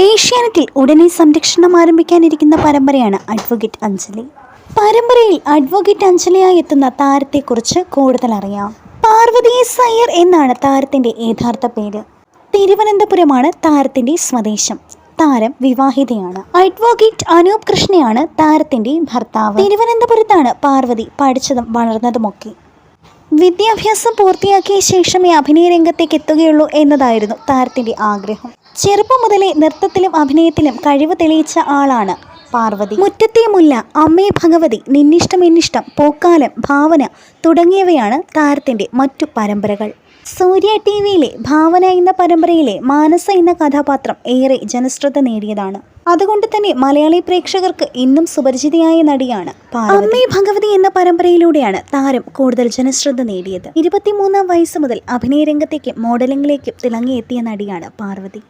ഏഷ്യാനെറ്റിൽ ഉടനെ സംരക്ഷണം ആരംഭിക്കാനിരിക്കുന്ന പരമ്പരയാണ് അഡ്വക്കേറ്റ് അഞ്ജലി. പരമ്പരയിൽ അഡ്വക്കേറ്റ് അഞ്ജലിയായി എത്തുന്ന താരത്തെക്കുറിച്ച് കൂടുതൽ അറിയാം. പാർവതി എസ് അയ്യർ എന്നാണ് താരത്തിന്റെ യഥാർത്ഥ പേര്. തിരുവനന്തപുരമാണ് താരത്തിന്റെ സ്വദേശം. താരം വിവാഹിതയാണ്. അഡ്വക്കേറ്റ് അനൂപ് കൃഷ്ണയാണ് താരത്തിന്റെ ഭർത്താവ്. തിരുവനന്തപുരത്താണ് പാർവതി പഠിച്ചതും വളർന്നതുമൊക്കെ. വിദ്യാഭ്യാസം പൂർത്തിയാക്കിയ ശേഷമേ അഭിനയ രംഗത്തേക്ക് എത്തുകയുള്ളൂ എന്നതായിരുന്നു താരത്തിന്റെ ആഗ്രഹം. ചെറുപ്പം മുതലേ നൃത്തത്തിലും അഭിനയത്തിലും കഴിവ് തെളിയിച്ച ആളാണ് പാർവതി. മുറ്റത്തെ മുല്ല അമ്മേ ഭഗവതി നിന്നിഷ്ടം എന്നിഷ്ടം പൂക്കാലം ഭാവന തുടങ്ങിയവയാണ് താരത്തിന്റെ മറ്റു പരമ്പരകൾ. സൂര്യ ടി വിയിലെ ഭാവന എന്ന പരമ്പരയിലെ മാനസ എന്ന കഥാപാത്രം ഏറെ ജനശ്രദ്ധ നേടിയതാണ്. അതുകൊണ്ട് തന്നെ മലയാളി പ്രേക്ഷകർക്ക് ഇന്നും സുപരിചിതയായ നടിയാണ് അമ്മേ ഭഗവതി എന്ന പരമ്പരയിലൂടെയാണ് താരം കൂടുതൽ ജനശ്രദ്ധ നേടിയത്. ഇരുപത്തിമൂന്നാം വയസ്സ് മുതൽ അഭിനയ രംഗത്തേക്കും മോഡലിംഗിലേക്കും തിളങ്ങിയെത്തിയ നടിയാണ് പാർവതി.